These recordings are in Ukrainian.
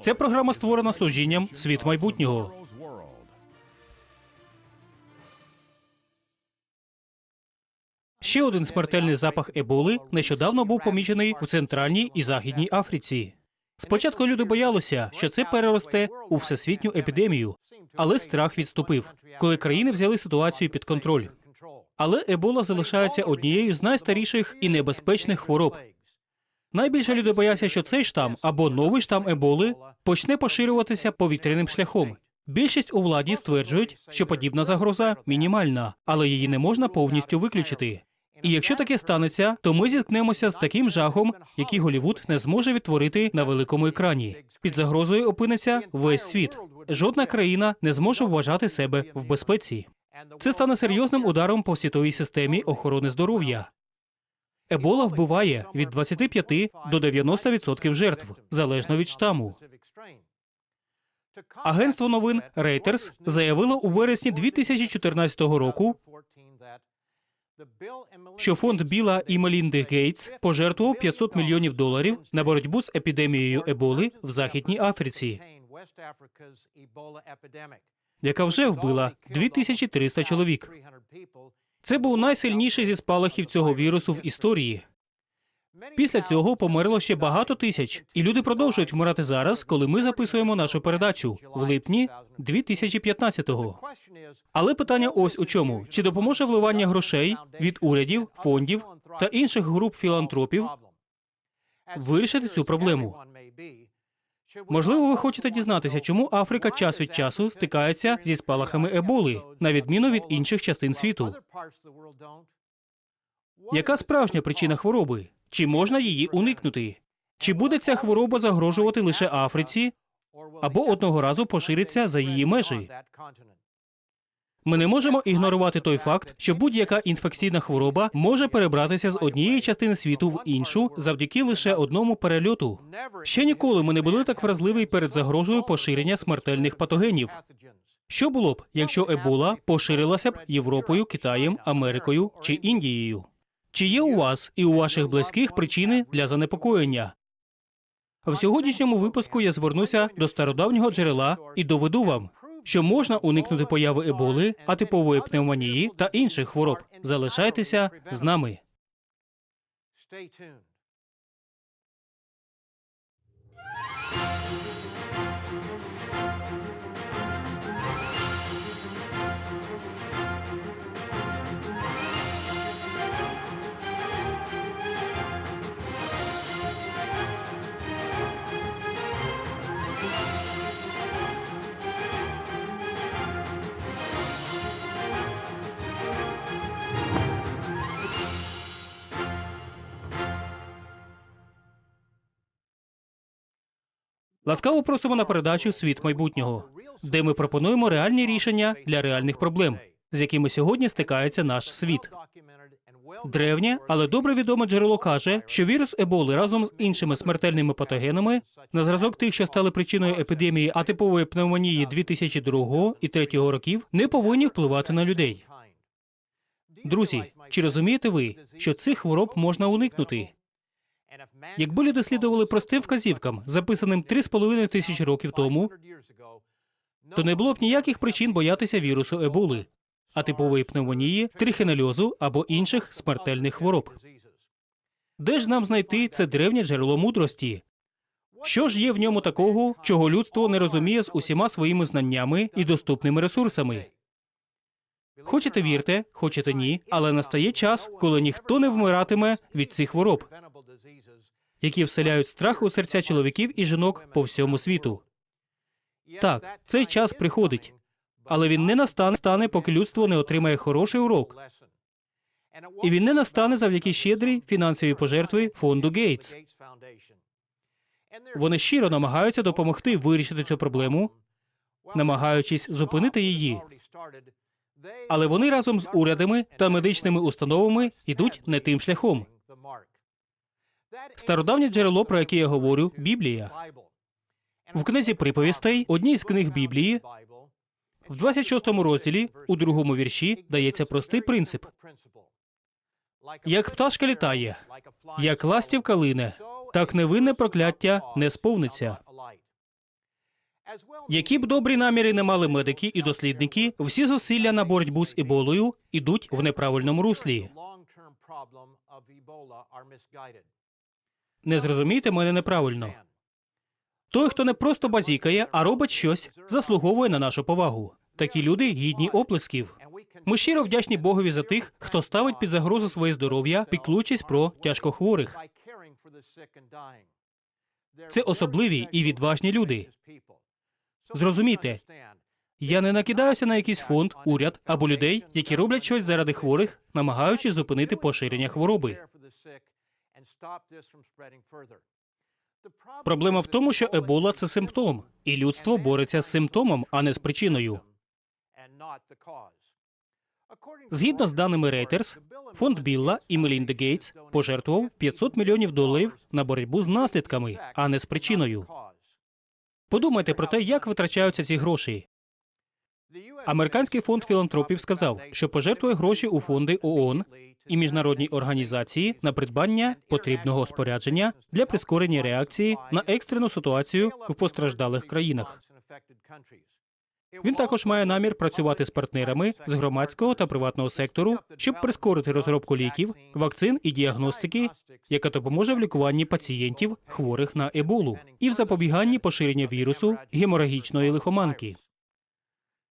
Ця програма створена служінням світ майбутнього. Ще один смертельний запах еболи нещодавно був помічений у центральній і західній Африці. Спочатку люди боялися, що це переросте у всесвітню епідемію, але страх відступив, коли країни взяли ситуацію під контроль. Але ебола залишається однією з найстаріших і небезпечних хвороб. Найбільше люди бояться, що цей штам або новий штам еболи почне поширюватися повітряним шляхом. Більшість у владі стверджують, що подібна загроза мінімальна, але її не можна повністю виключити. І якщо таке станеться, то ми зіткнемося з таким жахом, який Голівуд не зможе відтворити на великому екрані. Під загрозою опиниться весь світ. Жодна країна не зможе вважати себе в безпеці. Це стане серйозним ударом по світовій системі охорони здоров'я. Ебола вбиває від 25 до 90% жертв залежно від штаму. Агентство новин Reuters заявило у вересні 2014 року, що фонд Біла і Мелінди Гейтс пожертвував 500 мільйонів доларів на боротьбу з епідемією еболи в Західній Африці, яка вже вбила 2300 чоловік. Це був найсильніший зі спалахів цього вірусу в історії. Після цього померло ще багато тисяч, і люди продовжують вмирати зараз, коли ми записуємо нашу передачу в липні 2015-го. Але питання ось у чому: чи допоможе вливання грошей від урядів, фондів та інших груп філантропів вирішити цю проблему? Можливо, ви хочете дізнатися, чому Африка час від часу стикається зі спалахами еболи, на відміну від інших частин світу. Яка справжня причина хвороби? Чи можна її уникнути? Чи буде ця хвороба загрожувати лише Африці або одного разу пошириться за її межі? Ми не можемо ігнорувати той факт, що будь-яка інфекційна хвороба може перебратися з однієї частини світу в іншу завдяки лише одному перельоту. Ще ніколи ми не були так вразливі перед загрозою поширення смертельних патогенів. Що було б, якщо ебола поширилася б Європою, Китаєм, Америкою чи Індією? Чи є у вас і у ваших близьких причини для занепокоєння? В сьогоднішньому випуску я звернуся до стародавнього джерела і доведу вам, що можна уникнути появи еболи, атипової пневмонії та інших хвороб. Залишайтеся з нами. Ласкаво просимо на передачу Світ майбутнього, де ми пропонуємо реальні рішення для реальних проблем, з якими сьогодні стикається наш світ. Древнє, але добре відоме джерело каже, що вірус еболи разом з іншими смертельними патогенами, на зразок тих, що стали причиною епідемії атипової пневмонії 2002 і 2003 років, не повинні впливати на людей. Друзі, чи розумієте ви, що цих хвороб можна уникнути? Якби люди слідували простим вказівкам, записаним 3,5 тисячі років тому, то не було б ніяких причин боятися вірусу еболи, атипової пневмонії, трихінельозу або інших смертельних хвороб. Де ж нам знайти це древнє джерело мудрості? Що ж є в ньому такого, чого людство не розуміє з усіма своїми знаннями і доступними ресурсами? Хочете вірте, хочете ні, але настає час, коли ніхто не вмиратиме від цих хвороб, які вселяють страх у серця чоловіків і жінок по всьому світу. Так, цей час приходить, але він не настане, стане, поки людство не отримає хороший урок. І він не настане завдяки щедрій фінансовій пожертві фонду Гейтс. Вони щиро намагаються допомогти вирішити цю проблему, намагаючись зупинити її. Але вони разом з урядами та медичними установами йдуть не тим шляхом. Стародавнє джерело, про яке я говорю, Біблія. В книзі приповістей, одній з книг Біблії, в 26 розділі, у другому вірші, дається простий принцип. Як пташка літає, як ластівка лине, так невинне прокляття не сповниться. Які б добрі наміри не мали медики і дослідники, всі зусилля на боротьбу з еболою йдуть в неправильному руслі. Не зрозумійте мене неправильно. Той, хто не просто базікає, а робить щось, заслуговує на нашу повагу. Такі люди гідні оплесків. Ми щиро вдячні Богові за тих, хто ставить під загрозу своє здоров'я, піклуючись про тяжкохворих. Це особливі і відважні люди. Зрозумійте, Я не накидаюся на якийсь фонд, уряд або людей, які роблять щось заради хворих, намагаючись зупинити поширення хвороби. Проблема в тому, що ебола це симптом, і людство бореться з симптомом, а не з причиною. Згідно з даними Reuters, фонд Білла і Мелінди Гейтс пожертвував 500 мільйонів доларів на боротьбу з наслідками, а не з причиною. Подумайте про те, як витрачаються ці гроші. Американський фонд філантропів сказав, що пожертвує гроші у фонди ООН і міжнародні організації на придбання потрібного спорядження для прискорення реакції на екстрену ситуацію в постраждалих країнах. Він також має намір працювати з партнерами з громадського та приватного сектору, щоб прискорити розробку ліків, вакцин і діагностики, яка допоможе в лікуванні пацієнтів, хворих на еболу, і в запобіганні поширення вірусу геморагічної лихоманки.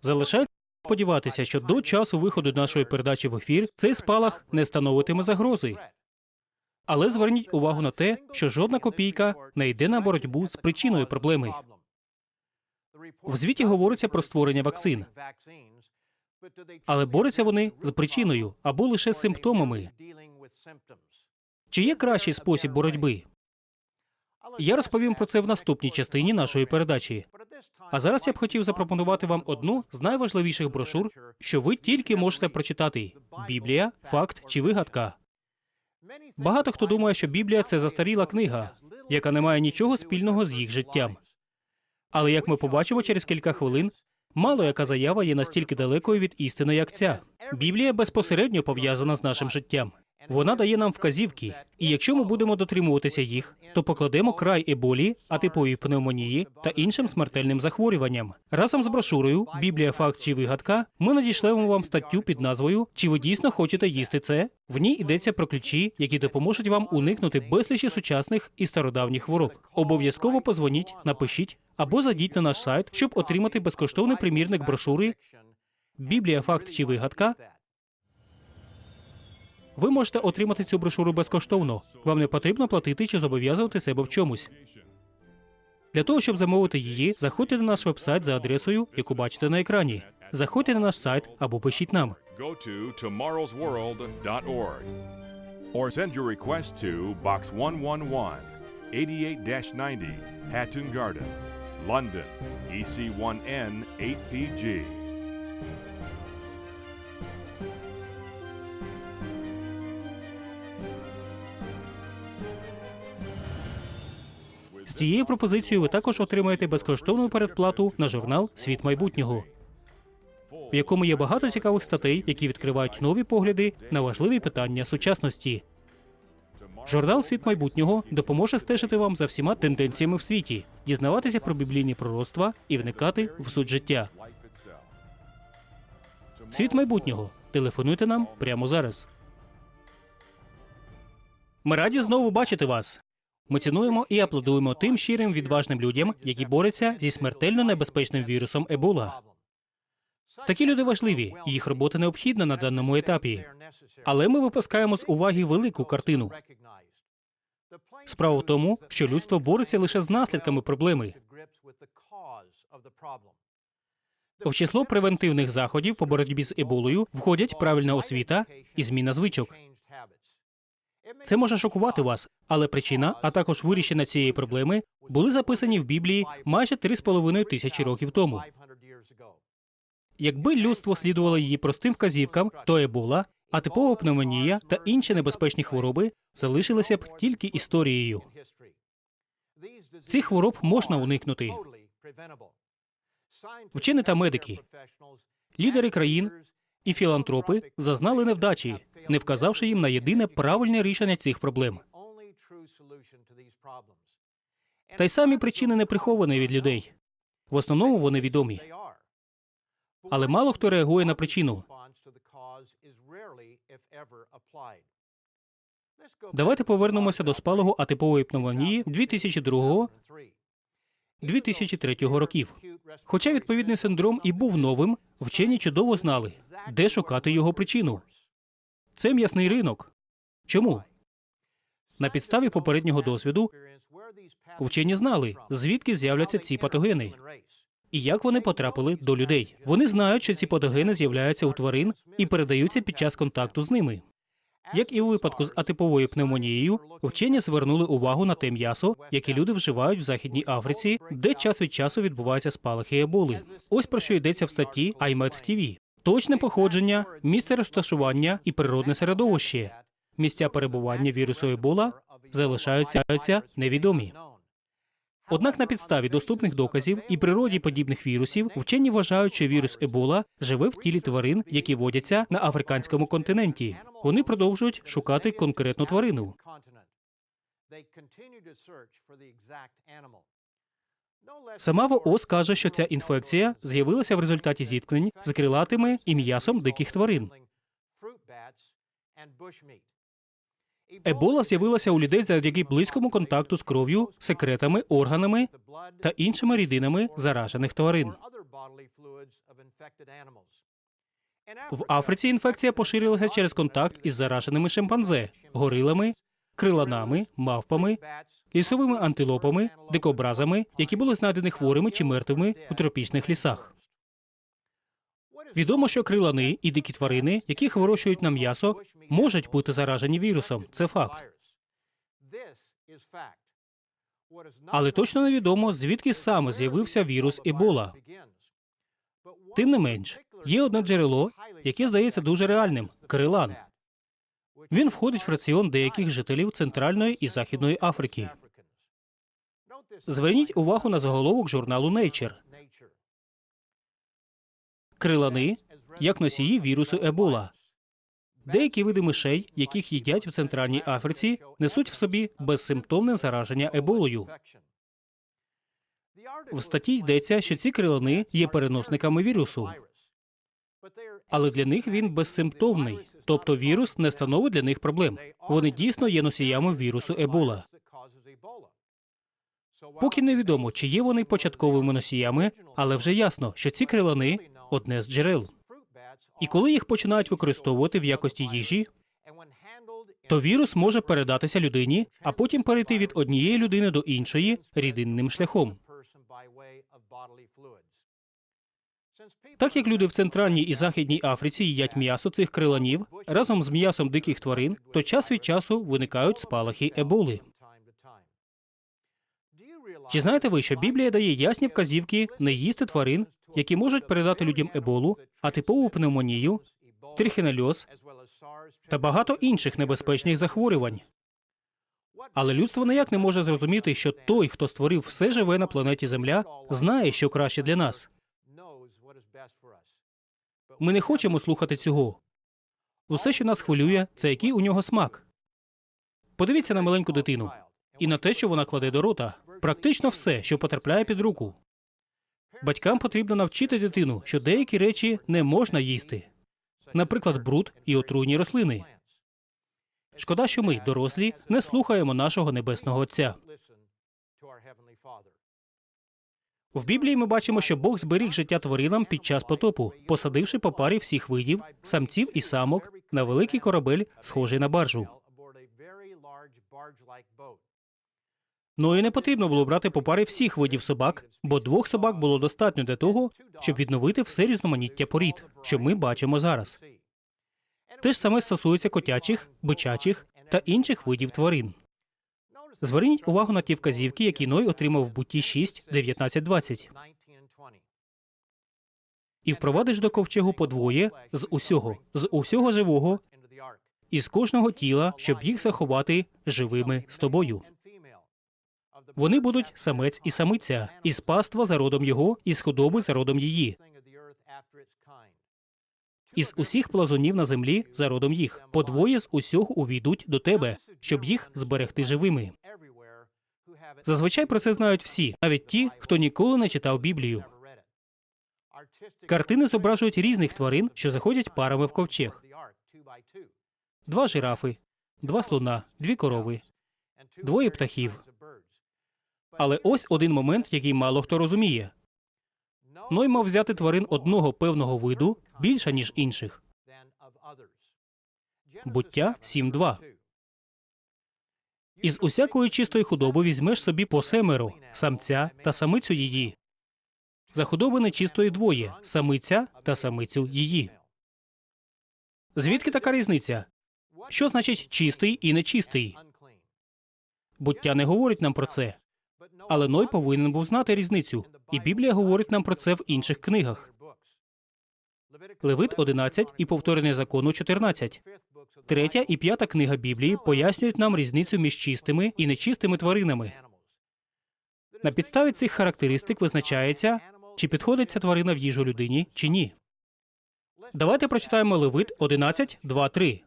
Залишається сподіватися, що до часу виходу нашої передачі в ефір цей спалах не становитиме загрози. Але зверніть увагу на те, що жодна копійка не йде на боротьбу з причиною проблеми. В звіті говориться про створення вакцин, але борються вони з причиною або лише з симптомами. Чи є кращий спосіб боротьби? Я розповім про це в наступній частині нашої передачі. А зараз я б хотів запропонувати вам одну з найважливіших брошур, що ви тільки можете прочитати: Біблія, факт чи вигадка. Багато хто думає, що Біблія це застаріла книга, яка не має нічого спільного з їх життям. Але як ми побачимо через кілька хвилин, мало яка заява є настільки далекою від істини, як ця. Біблія безпосередньо пов'язана з нашим життям. Вона дає нам вказівки, і якщо ми будемо дотримуватися їх, то покладемо край еболі, атиповій пневмонії та іншим смертельним захворюванням. Разом з брошурою Біблія, факт чи вигадка ми надішлемо вам статтю під назвою Чи ви дійсно хочете їсти це? В ній йдеться про ключі, які допоможуть вам уникнути безлічі сучасних і стародавніх хвороб. Обов'язково позвоніть, напишіть або зайдіть на наш сайт, щоб отримати безкоштовний примірник брошури Біблія, факт чи вигадка. Ви можете отримати цю брошуру безкоштовно. Вам не потрібно платити чи зобов'язувати себе в чомусь. Для того, щоб замовити її, заходьте на наш вебсайт за адресою, яку бачите на екрані. Заходьте на наш сайт або пишіть нам. or send your request to Box 111, 88 90, Hatton Garden, London, E EC1N 8PG. Цією пропозицією ви також отримаєте безкоштовну передплату на журнал Світ майбутнього, в якому є багато цікавих статей, які відкривають нові погляди на важливі питання сучасності. Журнал Світ майбутнього допоможе стежити вам за всіма тенденціями в світі, дізнаватися про біблійні пророцтва і вникати в суть життя. Світ майбутнього. Телефонуйте нам прямо зараз. Ми раді знову бачити вас. Ми цінуємо і аплодуємо тим щирим відважним людям, які борються зі смертельно небезпечним вірусом Ебола. Такі люди важливі, їх робота необхідна на даному етапі. Але ми випускаємо з уваги велику картину. Справа в тому, що людство бореться лише з наслідками проблеми. В число превентивних заходів по боротьбі з еболою входять правильна освіта і зміна звичок. Це може шокувати вас, але причина, а також вирішення цієї проблеми були записані в Біблії майже 3,5 тисячі років тому. Якби людство слідувало її простим вказівкам, то ебола, атипова пневмонія та інші небезпечні хвороби залишилися б тільки історією. Цих хвороб можна уникнути. Вчені та медики, лідери країн і філантропи зазнали невдачі, не вказавши їм на єдине правильне рішення цих проблем. Та й самі причини не приховані від людей. В основному вони відомі. Але мало хто реагує на причину. Давайте повернемося до спалаху атипової пневмонії 2002-2003 років. Хоча відповідний синдром і був новим, вчені чудово знали, де шукати його причину. Це м'ясний ринок. Чому? На підставі попереднього досвіду вчені знали, звідки з'являться ці патогени і як вони потрапили до людей. Вони знають, що ці патогени з'являються у тварин і передаються під час контакту з ними. Як і у випадку з атиповою пневмонією, вчені звернули увагу на те м'ясо, яке люди вживають в Західній Африці, де час від часу відбуваються спалахи еболи. Ось про що йдеться в статті IMED TV. Точне походження, місце розташування і природне середовище. Місця перебування вірусу Ебола залишаються невідомі. Однак на підставі доступних доказів і природі подібних вірусів вчені вважають, що вірус Ебола живе в тілі тварин, які водяться на африканському континенті. Вони продовжують шукати конкретну тварину. Сама ВООЗ каже, що ця інфекція з'явилася в результаті зіткнень з крилатими і м'ясом диких тварин. Ебола з'явилася у людей завдяки близькому контакту з кров'ю, секретами, органами та іншими рідинами заражених тварин. В Африці інфекція поширилася через контакт із зараженими шимпанзе, горилами, криланами, мавпами, лісовими антилопами, дикобразами, які були знайдені хворими чи мертвими у тропічних лісах. Відомо, що крилани і дикі тварини, яких вирощують на м'ясо, можуть бути заражені вірусом. Це факт. Але точно невідомо, звідки саме з'явився вірус Ебола. Тим не менш, є одне джерело, яке здається дуже реальним крилан. Він входить в раціон деяких жителів Центральної і Західної Африки. Зверніть увагу на заголовок журналу Nature. Крилани як носії вірусу Ебола. Деякі види мишей, яких їдять в Центральній Африці, несуть в собі безсимптомне зараження еболою. В статті йдеться, що ці крилани є переносниками вірусу, але для них він безсимптомний, тобто вірус не становить для них проблем. Вони дійсно є носіями вірусу Ебола. Поки невідомо, чи є вони початковими носіями, але вже ясно, що ці крилани одне з джерел. І коли їх починають використовувати в якості їжі, то вірус може передатися людині, а потім перейти від однієї людини до іншої рідинним шляхом. Так як люди в центральній і західній Африці їдять м'ясо цих криланів разом з м'ясом диких тварин, то час від часу виникають спалахи еболи. Чи знаєте ви, що Біблія дає ясні вказівки не їсти тварин, які можуть передати людям еболу, атипову пневмонію, трихінельоз та багато інших небезпечних захворювань? Але людство ніяк не може зрозуміти, що той, хто створив все живе на планеті Земля, знає, що краще для нас. Ми не хочемо слухати цього. Усе, що нас хвилює, це який у нього смак. Подивіться на маленьку дитину і на те, що вона кладе до рота. Практично все, що потрапляє під руку. Батькам потрібно навчити дитину, що деякі речі не можна їсти, наприклад, бруд і отруйні рослини. Шкода, що ми, дорослі, не слухаємо нашого небесного Отця. В Біблії ми бачимо, що Бог зберіг життя тваринам під час потопу, посадивши по парі всіх видів, самців і самок на великий корабель, схожий на баржу. Ну і не потрібно було брати по парі всіх видів собак, бо двох собак було достатньо для того, щоб відновити все різноманіття порід, що ми бачимо зараз. Те ж саме стосується котячих, бичачих та інших видів тварин. Зверніть увагу на ті вказівки, які Ной отримав в буті 6, 19, 20. І впровадиш до ковчегу подвоє з усього, з усього живого, і з кожного тіла, щоб їх заховати живими з тобою. Вони будуть самець і самиця, із паства за родом його, із худоби за родом її, із усіх плазунів на землі за родом їх. Подвоє з усього увійдуть до тебе, щоб їх зберегти живими. Зазвичай про це знають всі, навіть ті, хто ніколи не читав Біблію. Картини зображують різних тварин, що заходять парами в ковчег. Два жирафи, два слона, дві корови, двоє птахів. Але ось один момент, який мало хто розуміє. Ной мав взяти тварин одного певного виду більше, ніж інших. Буття 7.2. Із усякої чистої худоби візьмеш собі по семеро, самця та самицю її. За худоби нечистої двоє, самиця та самицю її. Звідки така різниця? Що значить чистий і нечистий? Буття не говорить нам про це, але Ной повинен був знати різницю, і Біблія говорить нам про це в інших книгах. Левит 11 і повторення закону 14. Третя і п'ята книга Біблії пояснюють нам різницю між чистими і нечистими тваринами. На підставі цих характеристик визначається, чи підходить ця тварина в їжу людині, чи ні. Давайте прочитаємо Левит 11, 2, 3.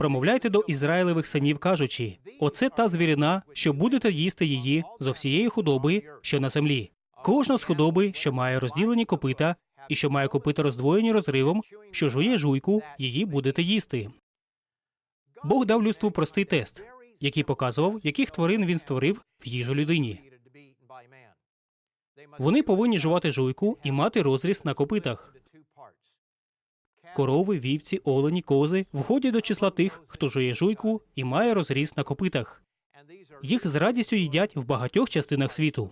Промовляйте до Ізраїлевих синів, кажучи: Оце та звірина, що будете їсти її зо всієї худоби, що на землі. Кожна з худоби, що має розділені копита, і що має копита роздвоєні розривом, що жує жуйку, її будете їсти. Бог дав людству простий тест, який показував, яких тварин він створив в їжу людині. Вони повинні жувати жуйку і мати розріз на копитах. Корови, вівці, олені, кози входять до числа тих, хто жує жуйку і має розріз на копитах. Їх з радістю їдять в багатьох частинах світу.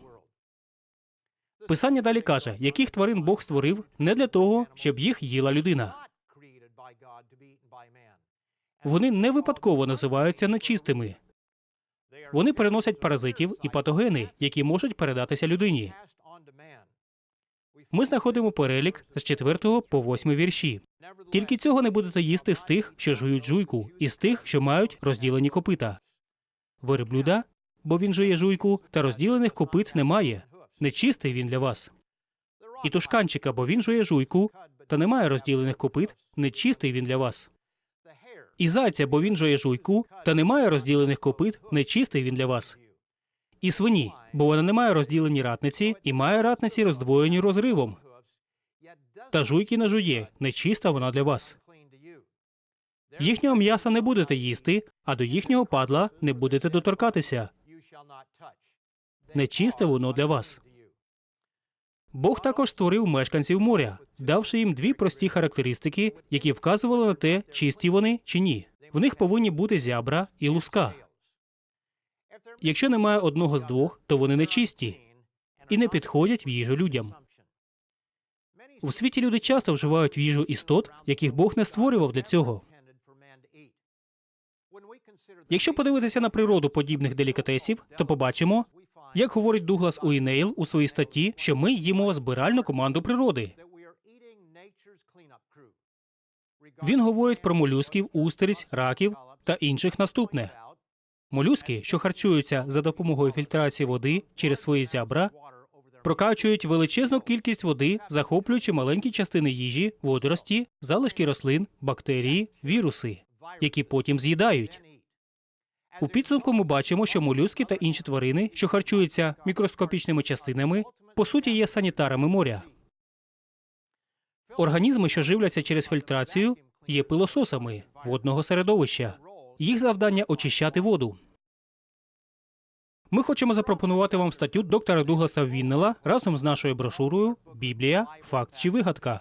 Писання далі каже, яких тварин Бог створив не для того, щоб їх їла людина. Вони не випадково називаються нечистими. Вони переносять паразитів і патогени, які можуть передатися людині. Ми знаходимо перелік з 4 по 8 вірші. Тільки цього не будете їсти з тих, що жують жуйку, і з тих, що мають розділені копита. Верблюда, бо він жує жуйку, та розділених копит немає. Нечистий він для вас. І тушканчика, бо він жує жуйку, та немає розділених копит, нечистий він для вас. І зайця, бо він жує жуйку, та немає розділених копит, нечистий він для вас. І свині, бо вона не має розділені ратниці і має ратниці роздвоєні розривом. Та жуйки не жує, нечиста вона для вас. Їхнього м'яса не будете їсти, а до їхнього падла не будете доторкатися. Нечисте воно для вас. Бог також створив мешканців моря, давши їм дві прості характеристики, які вказували на те, чисті вони чи ні. В них повинні бути зябра і луска. Якщо немає одного з двох, то вони нечисті і не підходять в їжу людям. У світі люди часто вживають в їжу істот, яких Бог не створював для цього. Якщо подивитися на природу подібних делікатесів, то побачимо, як говорить Дуглас Уінейл у своїй статті, що ми їмо збиральну команду природи. Він говорить про молюсків, устриць, раків та інших наступне. Молюски, що харчуються за допомогою фільтрації води через свої зябра, прокачують величезну кількість води, захоплюючи маленькі частини їжі, водорості, залишки рослин, бактерії, віруси, які потім з'їдають. У підсумку ми бачимо, що молюски та інші тварини, що харчуються мікроскопічними частинами, по суті є санітарами моря. Організми, що живляться через фільтрацію, є пилососами водного середовища. Їх завдання очищати воду. Ми хочемо запропонувати вам статтю доктора Дугласа Віннела разом з нашою брошурою Біблія, факт чи вигадка.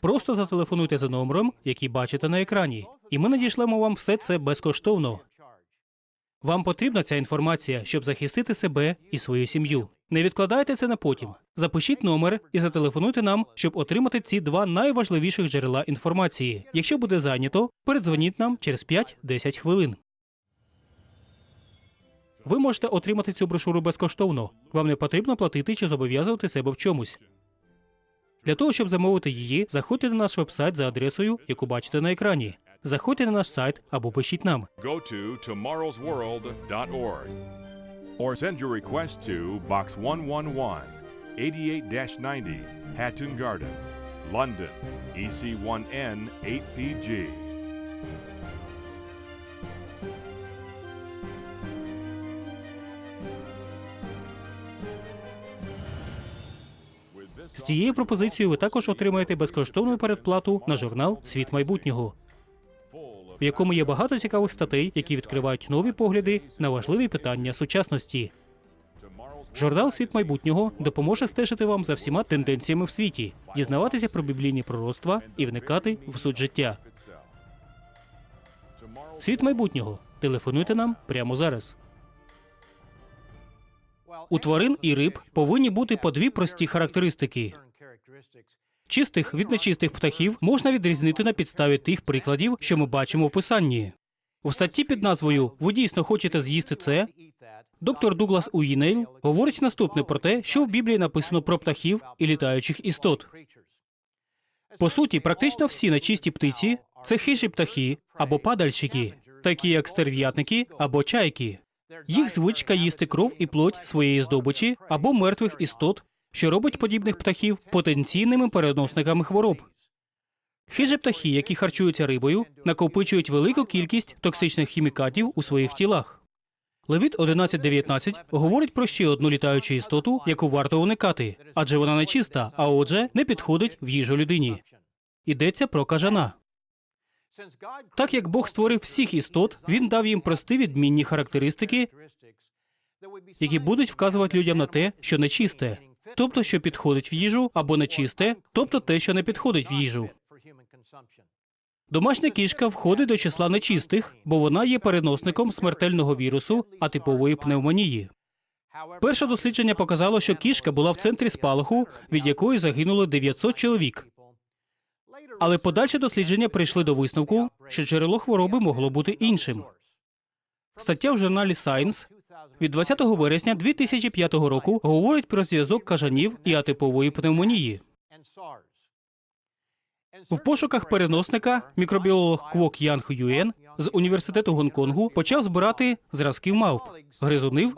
Просто зателефонуйте за номером, який бачите на екрані, і ми надішлемо вам все це безкоштовно. Вам потрібна ця інформація, щоб захистити себе і свою сім'ю. Не відкладайте це на потім. Запишіть номер і зателефонуйте нам, щоб отримати ці два найважливіших джерела інформації. Якщо буде зайнято, передзвоніть нам через 5-10 хвилин. Ви можете отримати цю брошуру безкоштовно. Вам не потрібно платити чи зобов'язувати себе в чомусь. Для того, щоб замовити її, заходьте на наш вебсайт за адресою, яку бачите на екрані. Заходьте на наш сайт або пишіть нам. Go to tomorrowsworld.org or send your request to Box 111, 88-90, Hatton Garden, London, EC1N8PG. З цією пропозицією ви також отримаєте безкоштовну передплату на журнал Світ майбутнього в якому є багато цікавих статей, які відкривають нові погляди на важливі питання сучасності. Журнал Світ майбутнього допоможе стежити вам за всіма тенденціями в світі, дізнаватися про біблійні пророцтва і вникати в суть життя. Світ майбутнього. Телефонуйте нам прямо зараз. У тварин і риб повинні бути по дві прості характеристики. Чистих від нечистих птахів можна відрізнити на підставі тих прикладів, що ми бачимо в писанні. У статті під назвою Ви дійсно хочете з'їсти це? Доктор Дуглас Уінейл говорить наступне про те, що в Біблії написано про птахів і літаючих істот. По суті, практично всі нечисті птиці це хижі птахи або падальщики, такі як стерв'ятники або чайки. Їх звичка їсти кров і плоть своєї здобичі або мертвих істот, що робить подібних птахів потенційними переносниками хвороб. Хижі птахи, які харчуються рибою, накопичують велику кількість токсичних хімікатів у своїх тілах. Левіт 11.19 говорить про ще одну літаючу істоту, яку варто уникати, адже вона нечиста, а отже, не підходить в їжу людині. Йдеться про кажана. Так як Бог створив всіх істот, він дав їм прості відмінні характеристики, які будуть вказувати людям на те, що нечисте, тобто що підходить в їжу, або нечисте, тобто те, що не підходить в їжу. Домашня кішка входить до числа нечистих, бо вона є переносником смертельного вірусу атипової пневмонії. Перше дослідження показало, що кішка була в центрі спалаху, від якої загинуло 900 чоловік. Але подальші дослідження прийшли до висновку, що джерело хвороби могло бути іншим. Стаття в журналі Science від 20 вересня 2005 року говорить про зв'язок кажанів і атипової пневмонії. В пошуках переносника мікробіолог Квок Янг Юен з університету Гонконгу почав збирати зразків мавп, гризунів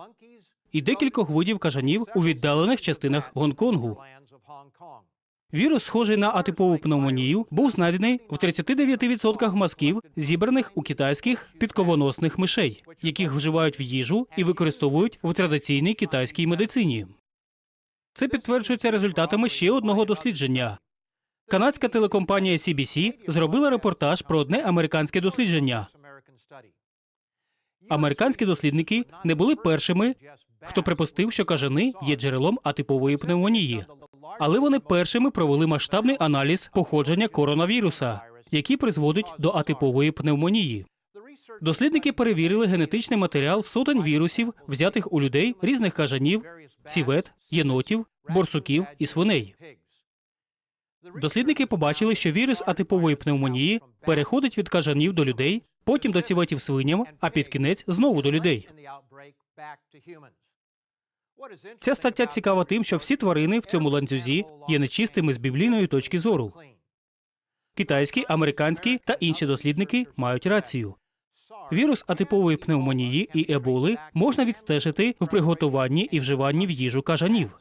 і декількох видів кажанів у віддалених частинах Гонконгу. Вірус, схожий на атипову пневмонію, був знайдений в 39% мазків, зібраних у китайських підковоносних мишей, яких вживають в їжу і використовують в традиційній китайській медицині. Це підтверджується результатами ще одного дослідження. Канадська телекомпанія CBC зробила репортаж про одне американське дослідження. Американські дослідники не були першими, хто припустив, що кажани є джерелом атипової пневмонії, але вони першими провели масштабний аналіз походження коронавіруса, який призводить до атипової пневмонії. Дослідники перевірили генетичний матеріал сотень вірусів, взятих у людей різних кажанів, цівет, єнотів, борсуків і свиней. Дослідники побачили, що вірус атипової пневмонії переходить від кажанів до людей, потім до ціветів свиням, а під кінець знову до людей. Ця стаття цікава тим, що всі тварини в цьому ланцюзі є нечистими з біблійної точки зору. Китайські, американські та інші дослідники мають рацію. Вірус атипової пневмонії і еболи можна відстежити в приготуванні і вживанні в їжу кажанів.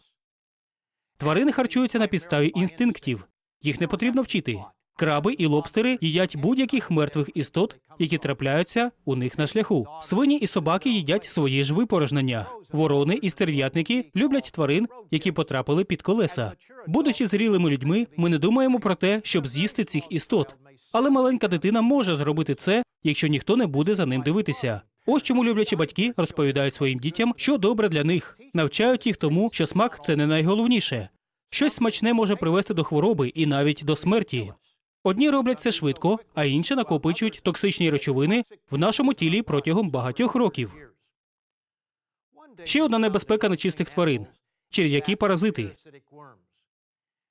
Тварини харчуються на підставі інстинктів. Їх не потрібно вчити. Краби і лобстери їдять будь-яких мертвих істот, які трапляються у них на шляху. Свині і собаки їдять свої ж випорожнення. Ворони і стерв'ятники люблять тварин, які потрапили під колеса. Будучи зрілими людьми, ми не думаємо про те, щоб з'їсти цих істот. Але маленька дитина може зробити це, якщо ніхто не буде за ним дивитися. Ось чому люблячі батьки розповідають своїм дітям, що добре для них, навчають їх тому, що смак це не найголовніше. Щось смачне може привести до хвороби і навіть до смерті. Одні роблять це швидко, а інші накопичують токсичні речовини в нашому тілі протягом багатьох років. Ще одна небезпека нечистих тварин черв'які паразити.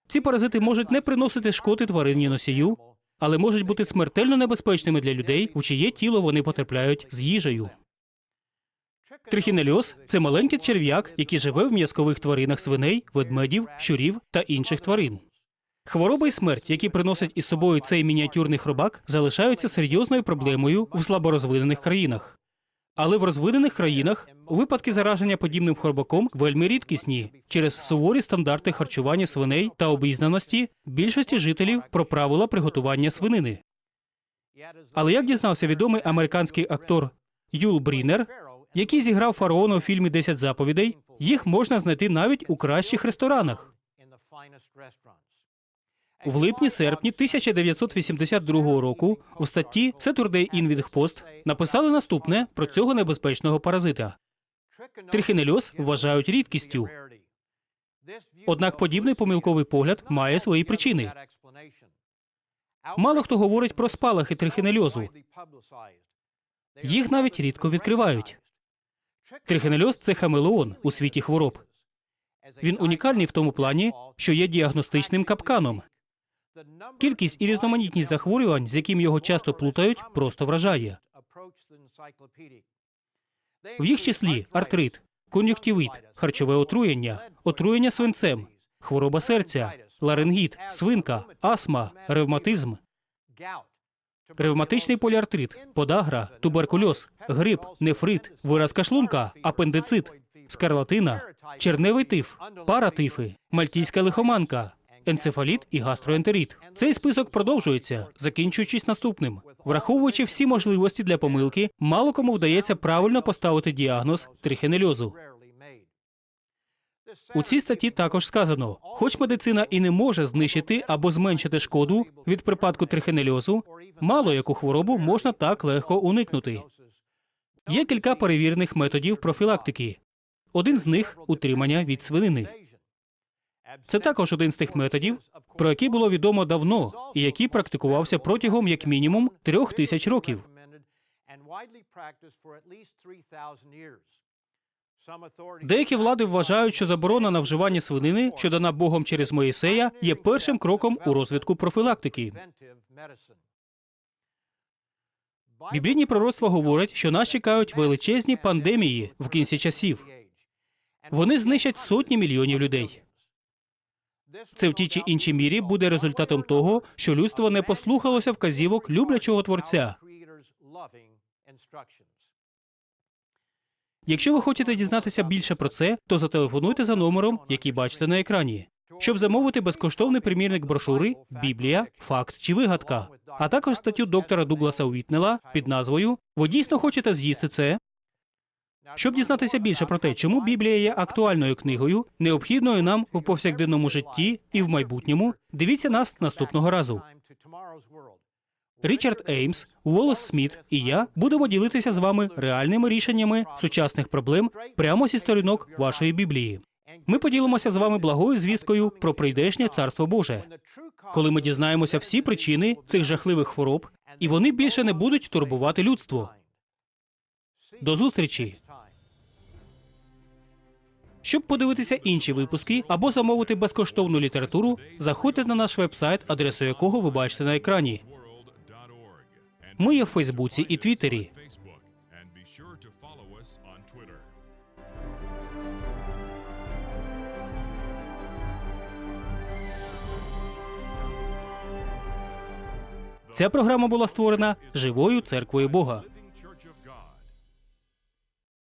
Ці паразити можуть не приносити шкоди тварині носію, але можуть бути смертельно небезпечними для людей, у чиє тіло вони потрапляють з їжею. Трихінельоз – це маленький черв'як, який живе в м'язкових тваринах свиней, ведмедів, щурів та інших тварин. Хвороба і смерть, які приносить із собою цей мініатюрний хробак, залишаються серйозною проблемою в слаборозвинених країнах. Але в розвинених країнах випадки зараження подібним хробаком вельми рідкісні через суворі стандарти харчування свиней та обізнаності більшості жителів про правила приготування свинини. Але як дізнався відомий американський актор Юл Брінер, який зіграв фараона у фільмі «10 заповідей, їх можна знайти навіть у кращих ресторанах. В липні-серпні 1982 року в статті Saturday Evening Post написали наступне про цього небезпечного паразита. Трихинельоз вважають рідкістю. Однак подібний помилковий погляд має свої причини. Мало хто говорить про спалахи трихинельозу. Їх навіть рідко відкривають. Трихинельоз – це хамелеон у світі хвороб. Він унікальний в тому плані, що є діагностичним капканом. Кількість і різноманітність захворювань, з яким його часто плутають, просто вражає. В їх числі артрит, кон'юктивит, харчове отруєння, отруєння свинцем, хвороба серця, ларингіт, свинка, астма, ревматизм, ревматичний поліартрит, подагра, туберкульоз, грип, нефрит, виразка шлунка, апендицит, скарлатина, черневий тиф, паратифи, мальтійська лихоманка, енцефаліт і гастроентерит. Цей список продовжується, закінчуючись наступним. Враховуючи всі можливості для помилки, мало кому вдається правильно поставити діагноз трихинельозу. У цій статті також сказано: хоч медицина і не може знищити або зменшити шкоду від припадку трихинельозу, мало яку хворобу можна так легко уникнути. Є кілька перевірених методів профілактики. Один з них утримання від свинини. Це також один з тих методів, про які було відомо давно і який практикувався протягом як мінімум трьох тисяч років. Деякі влади вважають, що заборона на вживання свинини, що дана Богом через Моїсея, є першим кроком у розвитку профілактики. Біблійні пророцтва говорять, що нас чекають величезні пандемії в кінці часів. Вони знищать сотні мільйонів людей. Це в тій чи іншій мірі буде результатом того, що людство не послухалося вказівок люблячого творця. Якщо ви хочете дізнатися більше про це, то зателефонуйте за номером, який бачите на екрані, щоб замовити безкоштовний примірник брошури Біблія, факт чи вигадка, а також статтю доктора Дугласа Уітнела під назвою Ви дійсно хочете з'їсти це? Щоб дізнатися більше про те, чому Біблія є актуальною книгою, необхідною нам в повсякденному житті і в майбутньому, дивіться нас наступного разу. Річард Еймс, Уоллес Сміт і я будемо ділитися з вами реальними рішеннями сучасних проблем прямо зі сторінок вашої Біблії. Ми поділимося з вами благою звісткою про прийдешнє царство Боже, коли ми дізнаємося всі причини цих жахливих хвороб, і вони більше не будуть турбувати людство. До зустрічі! Щоб подивитися інші випуски або замовити безкоштовну літературу, заходьте на наш вебсайт, адресу якого ви бачите на екрані. Ми є в Фейсбуці і Твіттері. Ця програма була створена живою церквою Бога.